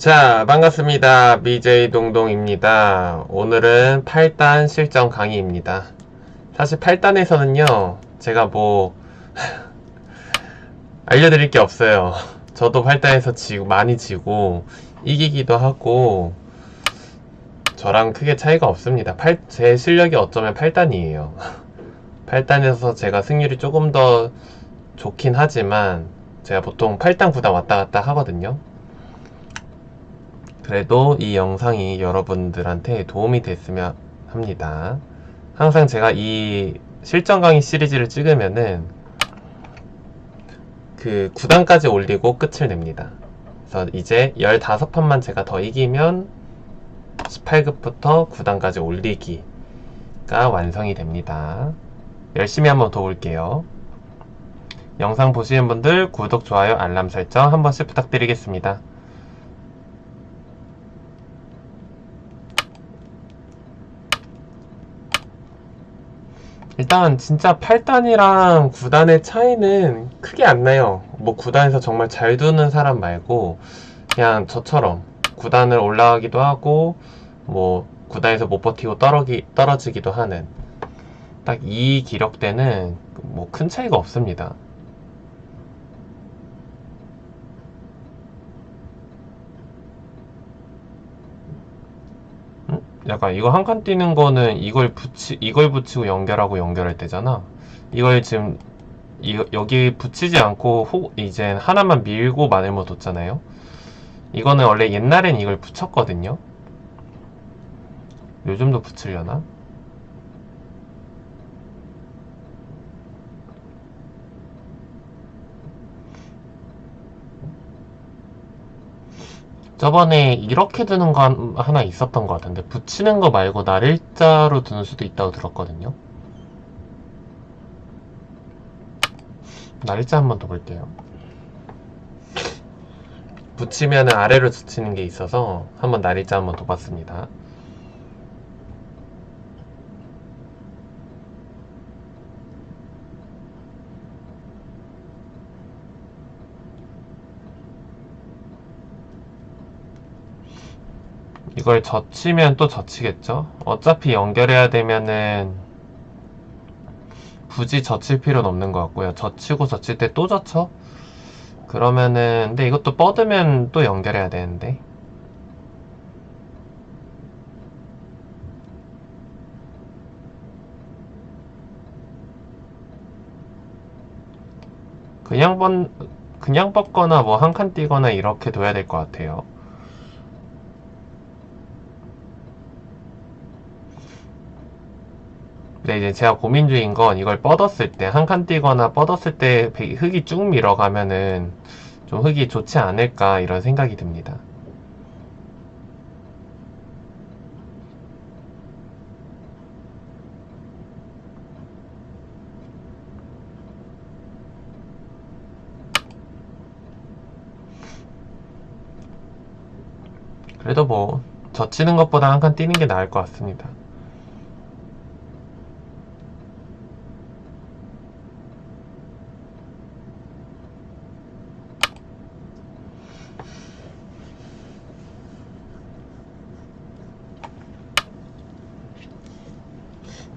자, 반갑습니다. BJ 동동입니다. 오늘은 8단 실전 강의입니다. 사실 8단에서는요, 제가 뭐, 알려드릴 게 없어요. 저도 8단에서 지고, 많이 지고, 이기기도 하고, 저랑 크게 차이가 없습니다. 8, 제 실력이 어쩌면 8단이에요. 8단에서 제가 승률이 조금 더 좋긴 하지만, 제가 보통 8단, 9단 왔다 갔다 하거든요. 그래도 이 영상이 여러분들한테 도움이 됐으면 합니다. 항상 제가 이 실전 강의 시리즈를 찍으면은 그 9단까지 올리고 끝을 냅니다. 그래서 이제 15판만 제가 더 이기면 18급부터 9단까지 올리기가 완성이 됩니다. 열심히 한번 도울게요. 영상 보시는 분들 구독, 좋아요, 알람 설정 한 번씩 부탁드리겠습니다. 일단 진짜 8단이랑 9단의 차이는 크게 안 나요. 뭐 9단에서 정말 잘 두는 사람 말고 그냥 저처럼 9단을 올라가기도 하고 뭐 9단에서 못 버티고 떨어기, 떨어지기도 하는 딱 이 기력대는 뭐 큰 차이가 없습니다. 약간 이거 한 칸 뛰는 거는 이걸 붙이 이걸 붙이고 연결하고 연결할 때잖아. 이걸 지금 이, 여기 붙이지 않고 호, 이제 하나만 밀고 마늘모 뒀잖아요. 이거는 원래 옛날엔 이걸 붙였거든요. 요즘도 붙이려나? 저번에 이렇게 두는 거 한- 하나 있었던 것 같은데 붙이는 거 말고 날일자로 두는 수도 있다고 들었거든요. 날일자 한 번 더 볼게요. 붙이면은 아래로 붙이는 게 있어서 한번 날일자 한 번 더 봤습니다. 이걸 젖히면 또 젖히겠죠? 어차피 연결해야 되면은 굳이 젖힐 필요는 없는 것 같고요. 젖히고 젖힐 때 또 젖혀? 그러면은 근데 이것도 뻗으면 또 연결해야 되는데 그냥 번 그냥 뻗거나 뭐 한칸 띄거나 이렇게 둬야 될 것 같아요. 근데 이제 제가 고민 중인 건 이걸 뻗었을 때, 한 칸 띄거나 뻗었을 때 배- 흙이 쭉 밀어가면은 좀 흙이 좋지 않을까 이런 생각이 듭니다. 그래도 뭐, 젖히는 것보다 한칸 띄는 게 나을 것 같습니다.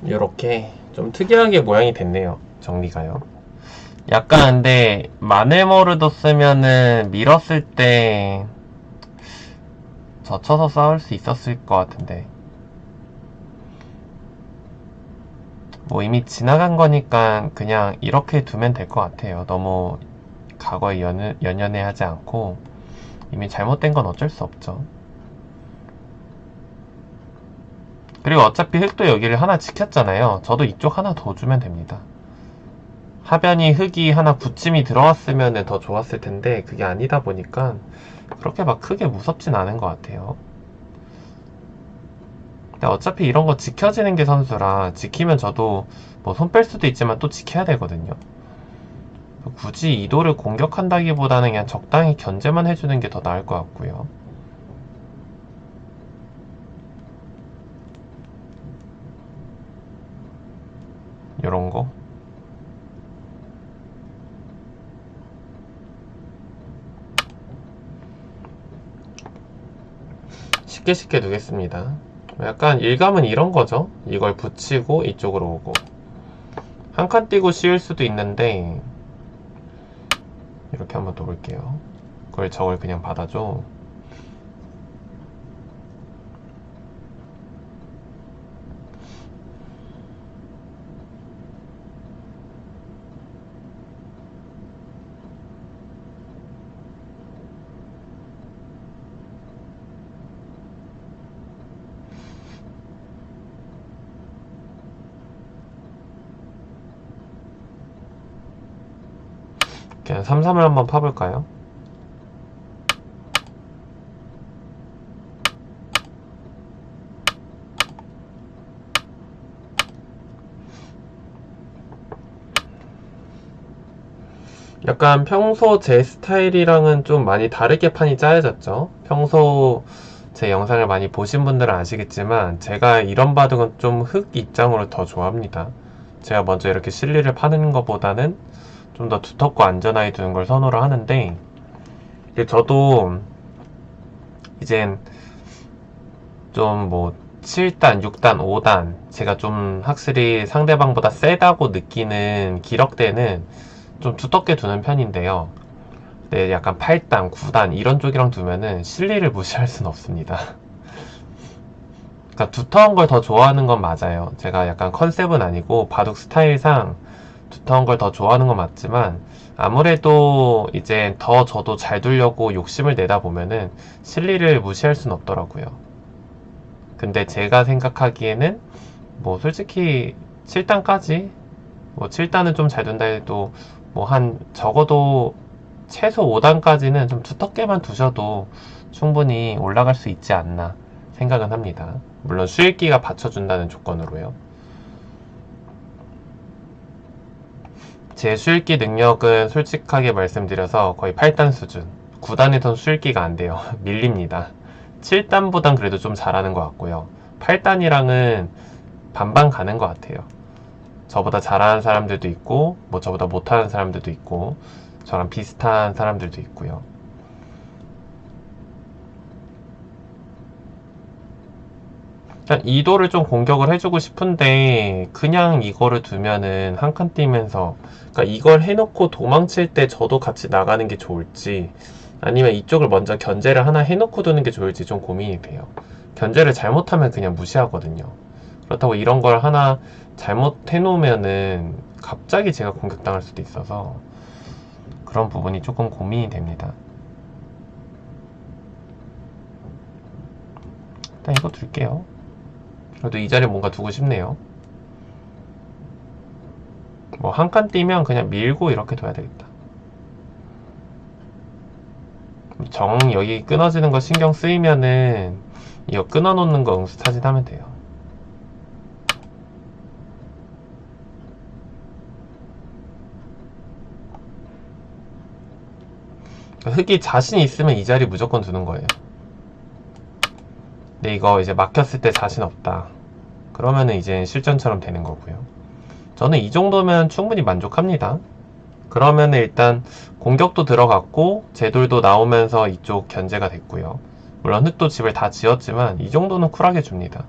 이렇게 좀 특이하게 모양이 됐네요. 정리가요. 약간 근데 마늘모르도 쓰면은 밀었을 때 젖혀서 싸울 수 있었을 것 같은데 뭐 이미 지나간 거니까 그냥 이렇게 두면 될 것 같아요. 너무 과거에 연, 연연해 하지 않고 이미 잘못된 건 어쩔 수 없죠. 그리고 어차피 흙도 여기를 하나 지켰잖아요. 저도 이쪽 하나 더 주면 됩니다. 하변이 흙이 하나 붙임이 들어왔으면 더 좋았을 텐데 그게 아니다 보니까 그렇게 막 크게 무섭진 않은 것 같아요. 근데 어차피 이런 거 지켜지는 게 선수라 지키면 저도 뭐 손 뺄 수도 있지만 또 지켜야 되거든요. 굳이 이도를 공격한다기보다는 그냥 적당히 견제만 해주는 게 더 나을 것 같고요. 요런 거. 쉽게 쉽게 두겠습니다. 약간 일감은 이런 거죠. 이걸 붙이고 이쪽으로 오고 한 칸 띄고 씌울 수도 있는데 이렇게 한번 도볼게요. 그걸 저걸 그냥 받아줘. 그냥 3, 3을 한번 파볼까요? 약간 평소 제 스타일이랑은 좀 많이 다르게 판이 짜여졌죠. 평소 제 영상을 많이 보신 분들은 아시겠지만 제가 이런 바둑은 좀흑 입장으로 더 좋아합니다. 제가 먼저 이렇게 실리를 파는 것보다는 좀 더 두텁고 안전하게 두는 걸 선호를 하는데 이제 저도 이젠 좀 뭐 7단, 6단, 5단 제가 좀 확실히 상대방보다 세다고 느끼는 기럭대는 좀 두텁게 두는 편인데요. 네, 약간 8단, 9단 이런 쪽이랑 두면은 실리를 무시할 수는 없습니다. 그러니까 두터운 걸 더 좋아하는 건 맞아요. 제가 약간 컨셉은 아니고 바둑 스타일상 두터운 걸 더 좋아하는 건 맞지만 아무래도 이제 더 저도 잘 두려고 욕심을 내다 보면은 실리를 무시할 수는 없더라고요. 근데 제가 생각하기에는 뭐 솔직히 7단까지 뭐 7단은 좀 잘 둔다 해도 뭐 한 적어도 최소 5단까지는 좀 두텁게만 두셔도 충분히 올라갈 수 있지 않나 생각은 합니다. 물론 수익기가 받쳐준다는 조건으로요. 제 수익기 능력은 솔직하게 말씀드려서 거의 8단 수준. 9단에선 수익기가 안 돼요. 밀립니다. 7단보단 그래도 좀 잘하는 것 같고요. 8단이랑은 반반 가는 것 같아요. 저보다 잘하는 사람들도 있고, 뭐 저보다 못하는 사람들도 있고, 저랑 비슷한 사람들도 있고요. 이도를 좀 공격을 해주고 싶은데 그냥 이거를 두면은 한 칸 뛰면서 그러니까 이걸 해놓고 도망칠 때 저도 같이 나가는 게 좋을지 아니면 이쪽을 먼저 견제를 하나 해놓고 두는 게 좋을지 좀 고민이 돼요. 견제를 잘못하면 그냥 무시하거든요. 그렇다고 이런 걸 하나 잘못 해놓으면은 갑자기 제가 공격당할 수도 있어서 그런 부분이 조금 고민이 됩니다. 일단 이거 둘게요. 그래도 이 자리에 뭔가 두고 싶네요. 뭐 한 칸 뛰면 그냥 밀고 이렇게 둬야 되겠다. 정 여기 끊어지는 거 신경 쓰이면은 이거 끊어놓는 거 응수 차진 하면 돼요. 흙이 자신 있으면 이 자리 무조건 두는 거예요. 근데 이거 이제 막혔을 때 자신 없다. 그러면은 이제 실전처럼 되는 거고요. 저는 이 정도면 충분히 만족합니다. 그러면은 일단 공격도 들어갔고 제돌도 나오면서 이쪽 견제가 됐고요. 물론 흙도 집을 다 지었지만 이 정도는 쿨하게 줍니다.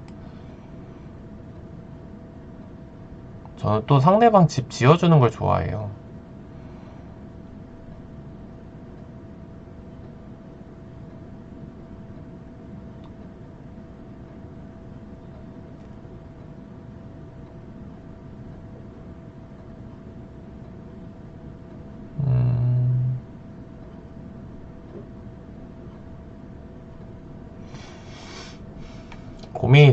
저는 또 상대방 집 지어주는 걸 좋아해요. 음.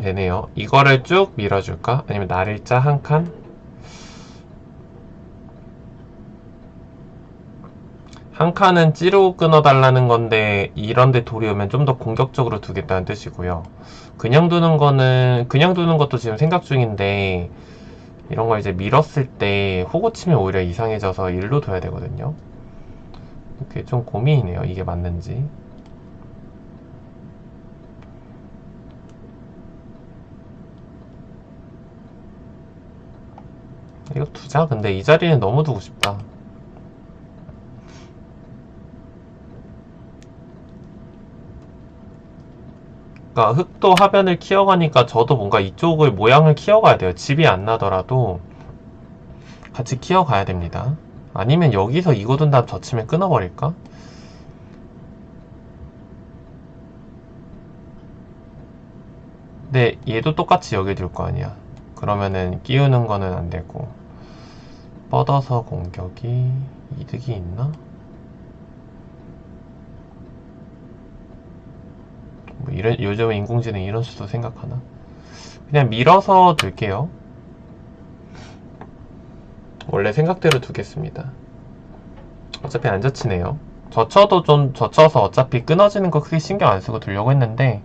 되네요. 이거를 쭉 밀어줄까? 아니면 날일자 한 칸? 한 칸은 찌르고 끊어달라는 건데 이런데 돌이 오면 좀 더 공격적으로 두겠다는 뜻이고요. 그냥 두는 거는 그냥 두는 것도 지금 생각 중인데 이런 걸 이제 밀었을 때 호구 치면 오히려 이상해져서 일로 둬야 되거든요. 그게 좀 고민이네요. 이게 맞는지. 이거 두자. 근데 이 자리는 너무 두고 싶다. 그러니까 흙도 하변을 키워가니까 저도 뭔가 이쪽을 모양을 키워가야 돼요. 집이 안 나더라도 같이 키워가야 됩니다. 아니면 여기서 이거 둔 다음 젖히면 끊어버릴까? 근데 얘도 똑같이 여기 둘 거 아니야. 그러면은 끼우는 거는 안 되고 뻗어서 공격이 이득이 있나? 뭐 이런 요즘 인공지능 이런 수도 생각하나? 그냥 밀어서 둘게요. 원래 생각대로 두겠습니다. 어차피 안 젖히네요. 젖혀도 좀 젖혀서 어차피 끊어지는 거 크게 신경 안 쓰고 두려고 했는데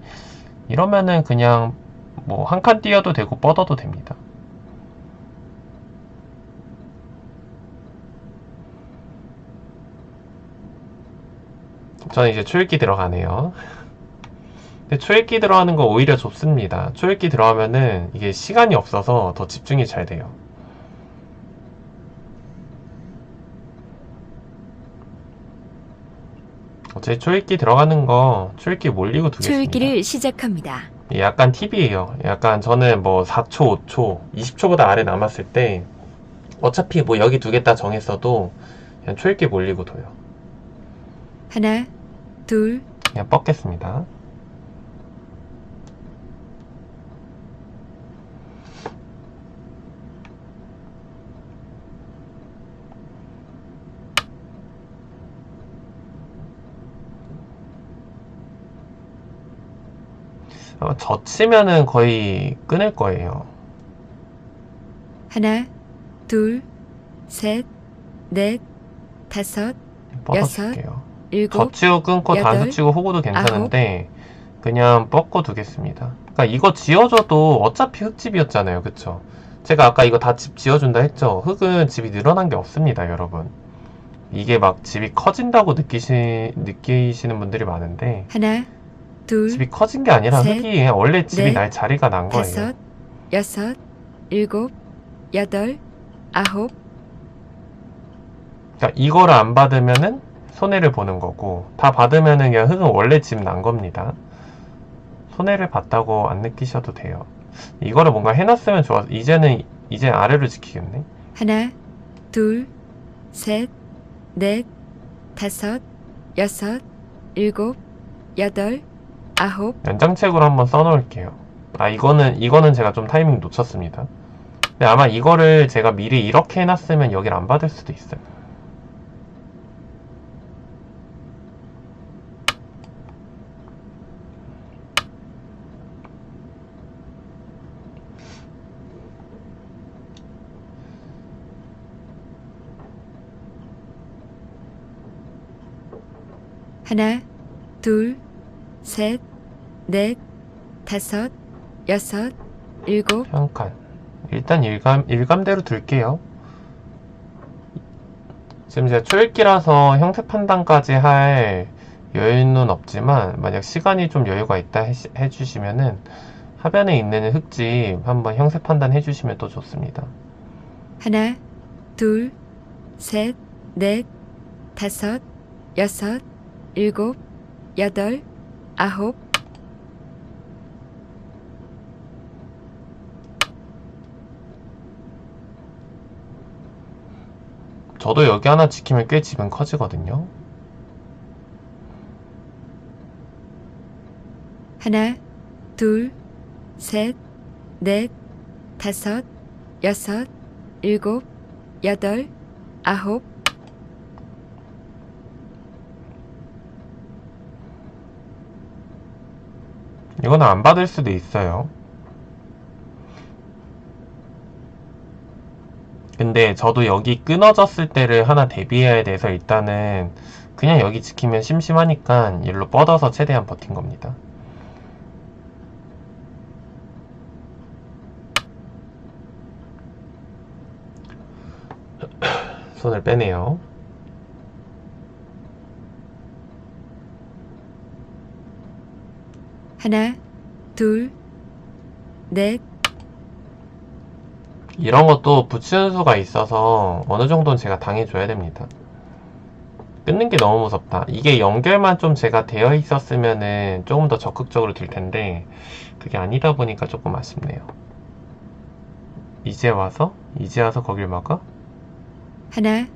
이러면은 그냥 뭐 한 칸 띄어도 되고 뻗어도 됩니다. 저는 이제 초읽기 들어가네요. 근데 초읽기 들어가는 거 오히려 좋습니다. 초읽기 들어가면은 이게 시간이 없어서 더 집중이 잘 돼요. 어차피 초읽기 들어가는 거 초읽기 몰리고 두겠습니다. 초읽기를 시작합니다. 약간 팁이에요. 약간 저는 뭐 4초, 5초, 20초보다 아래 남았을 때 어차피 뭐 여기 두겠다 정했어도 그냥 초읽기 몰리고 둬요. 하나, 둘, 그냥 뻗겠습니다. 아마 젖히면은 거의 끊을 거예요. 하나, 둘, 셋, 넷, 다섯, 뻗어줄게요. 일곱, 젖히고 끊고 여덟, 단수 치고 호구도 괜찮은데 그냥 뻗고 두겠습니다. 그러니까 이거 지어줘도 어차피 흙집이었잖아요. 그쵸? 제가 아까 이거 다 집 지어준다 했죠? 흙은 집이 늘어난 게 없습니다, 여러분. 이게 막 집이 커진다고 느끼시, 느끼시는 분들이 많은데 하나, 둘, 집이 커진 게 아니라 셋, 흙이 그냥 원래 집이 넷, 날 자리가 난 거예요. 다섯, 여섯, 일곱, 여덟, 아홉, 그러니까 이거를 안 받으면은 손해를 보는 거고 다 받으면은 그냥 흙은 원래 집 난 겁니다. 손해를 봤다고 안 느끼셔도 돼요. 이거를 뭔가 해놨으면 좋아. 이제는 이제 아래로 지키겠네. 하나, 둘, 셋, 넷, 다섯, 여섯, 일곱, 여덟, 아홉, 연장책으로 한번 써놓을게요. 아 이거는 이거는 제가 좀 타이밍 놓쳤습니다. 근데 아마 이거를 제가 미리 이렇게 해놨으면 여기를 안 받을 수도 있어요. 하나, 둘, 셋, 넷, 다섯, 여섯, 일곱, 한 칸. 일단 일감, 일감대로 둘게요. 지금 제가 초읽기라서 형태 판단까지 할 여유는 없지만, 만약 시간이 좀 여유가 있다 해, 해주시면은, 하변에 있는 흙집 한번 형태 판단 해 주시면 또 좋습니다. 하나, 둘, 셋, 넷, 다섯, 여섯, 일곱, 여덟, 아홉, 저도 여기 하나 지키면 꽤 집은 커지거든요. 하나, 둘, 셋, 넷, 다섯, 여섯, 일곱, 여덟, 아홉, 이거는 안 받을 수도 있어요. 근데 저도 여기 끊어졌을 때를 하나 대비해야 돼서 일단은 그냥 여기 지키면 심심하니까 일로 뻗어서 최대한 버틴 겁니다. 손을 빼네요. 하나, 둘, 넷, 이런 것도 붙이는 수가 있어서 어느 정도는 제가 당해줘야 됩니다. 끊는 게 너무 무섭다. 이게 연결만 좀 제가 되어 있었으면은 조금 더 적극적으로 들 텐데 그게 아니다 보니까 조금 아쉽네요. 이제 와서 이제 와서 거길 막아? 하나,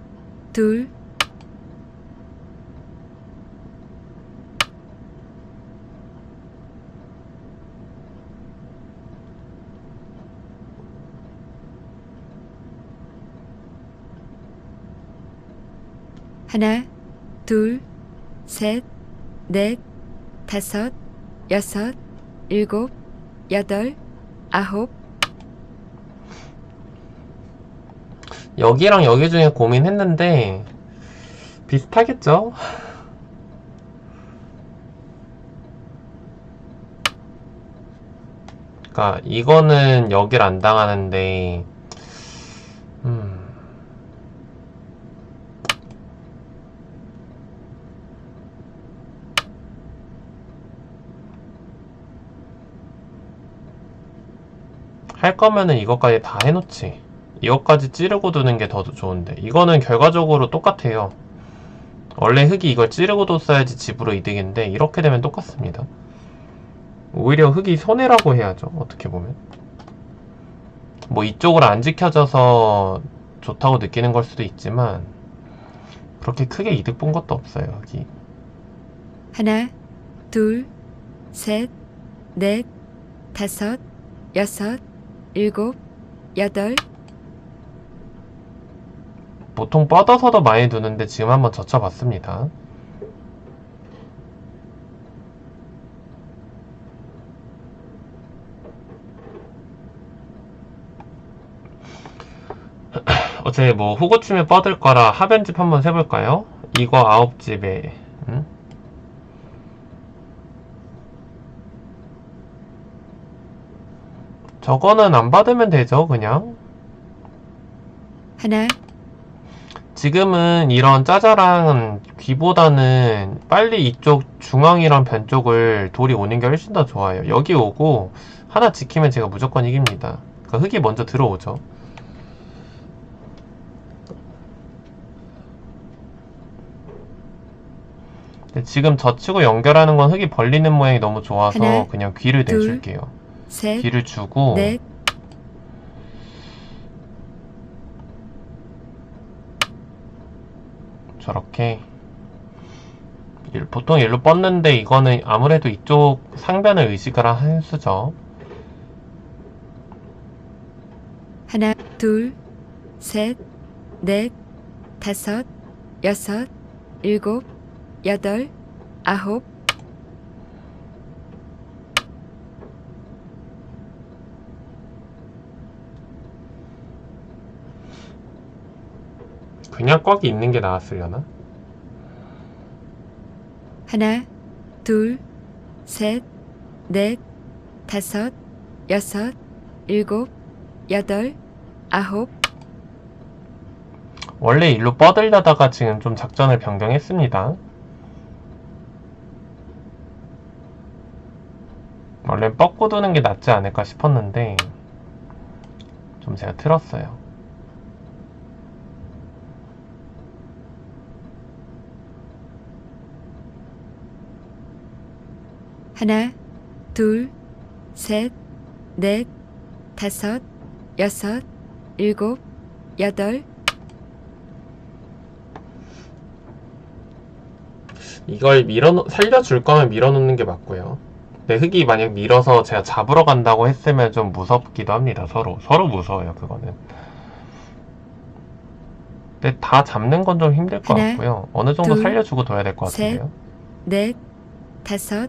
둘, 하나, 둘, 셋, 넷, 다섯, 여섯, 일곱, 여덟, 아홉, 여기랑 여기 중에 고민했는데 비슷하겠죠? 그러니까 이거는 여길 안 당하는데 할 거면은 이것까지 다 해놓지. 이것까지 찌르고 두는 게 더 좋은데. 이거는 결과적으로 똑같아요. 원래 흙이 이걸 찌르고 뒀어야지 집으로 이득인데 이렇게 되면 똑같습니다. 오히려 흙이 손해라고 해야죠 어떻게 보면. 뭐 이쪽으로 안 지켜져서 좋다고 느끼는 걸 수도 있지만 그렇게 크게 이득 본 것도 없어요 흙이. 하나, 둘, 셋, 넷, 다섯, 여섯, 일곱, 여덟, 보통 뻗어서도 많이 두는데 지금 한번 젖혀봤습니다 어제 뭐 후고침에 뻗을 거라 하변집 한번 세볼까요? 이거 아홉 집에 응? 저거는 안 받으면 되죠 그냥 하나, 지금은 이런 짜잘한 귀보다는 빨리 이쪽 중앙이랑 변 쪽을 돌이 오는 게 훨씬 더 좋아요. 여기 오고 하나 지키면 제가 무조건 이깁니다. 그러니까 흙이 먼저 들어오죠. 지금 젖히고 연결하는 건 흙이 벌리는 모양이 너무 좋아서 하나, 그냥 귀를 둘, 내줄게요. 셋, 귀를 주고 넷, 저렇게 일- 보통 일로 뻗는데 이거는 아무래도 이쪽 상변을 의식을 한 수죠. 하나, 둘, 셋, 넷, 다섯, 여섯, 일곱, 여덟, 아홉, 그냥 꽉이 있는 게 나았으려나? 하나, 둘, 셋, 넷, 다섯, 여섯, 일곱, 여덟, 아홉, 원래 일로 뻗으려다가 지금 좀 작전을 변경했습니다. 원래 뻗고 두는 게 낫지 않을까 싶었는데 좀 제가 틀었어요. 하나, 둘, 셋, 넷, 다섯, 여섯, 일곱, 여덟, 이걸 밀어 살려줄 거면 밀어놓는 게 맞고요. 근데 흙이 만약 밀어서 제가 잡으러 간다고 했으면 좀 무섭기도 합니다. 서로 서로 무서워요. 그거는. 근데 다 잡는 건 좀 힘들 것 하나, 같고요. 어느 정도 둘, 살려주고 둬야 될것 셋. 같은데요. 넷, 다섯,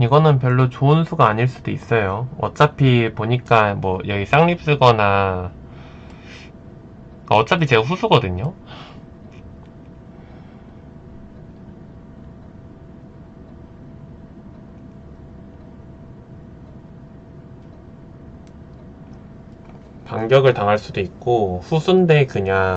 이거는 별로 좋은 수가 아닐 수도 있어요. 어차피 보니까 뭐 여기 쌍립 쓰거나 그러니까 어차피 제가 후수거든요. 반격을 당할 수도 있고 후순대 그냥